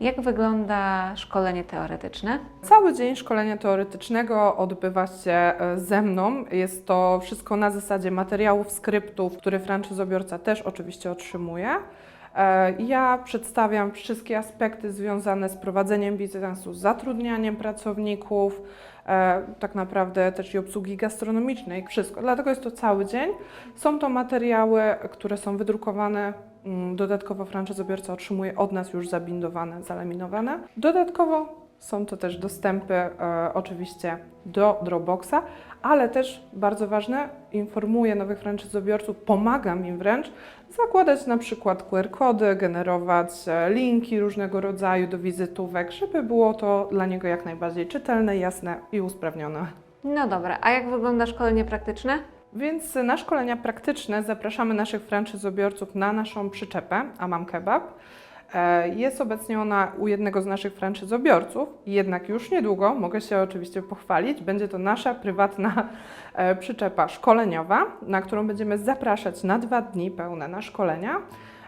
Jak wygląda szkolenie teoretyczne? Cały dzień szkolenia teoretycznego odbywa się e, ze mną. Jest to wszystko na zasadzie materiałów, skryptów, które franczyzobiorca też oczywiście otrzymuje. E, Ja przedstawiam wszystkie aspekty związane z prowadzeniem biznesu, zatrudnianiem pracowników, e, tak naprawdę też i obsługi gastronomicznej, wszystko. Dlatego jest to cały dzień. Są to materiały, które są wydrukowane. mm, Dodatkowo franczyzobiorca otrzymuje od nas już zabindowane, zalaminowane. Dodatkowo są to też dostępy e, oczywiście do Dropboxa, ale też bardzo ważne, informuję nowych franczyzobiorców, pomagam im wręcz zakładać na przykład QR-kody, generować e, linki różnego rodzaju do wizytówek, żeby było to dla niego jak najbardziej czytelne, jasne i usprawnione. No dobra, a jak wygląda szkolenie praktyczne? Więc na szkolenia praktyczne zapraszamy naszych franczyzobiorców na naszą przyczepę Amam Kebab. E, Jest obecnie ona u jednego z naszych franczyzobiorców, jednak już niedługo, mogę się oczywiście pochwalić, będzie to nasza prywatna e, przyczepa szkoleniowa, na którą będziemy zapraszać na dwa dni pełne na szkolenia.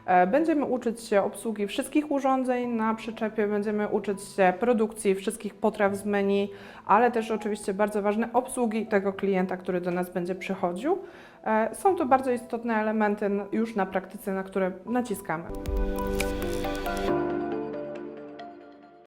E, Będziemy uczyć się obsługi wszystkich urządzeń na przyczepie, będziemy uczyć się produkcji wszystkich potraw z menu, ale też oczywiście bardzo ważne obsługi tego klienta, który do nas będzie przychodził. Są to bardzo istotne elementy już na praktyce, na które naciskamy. you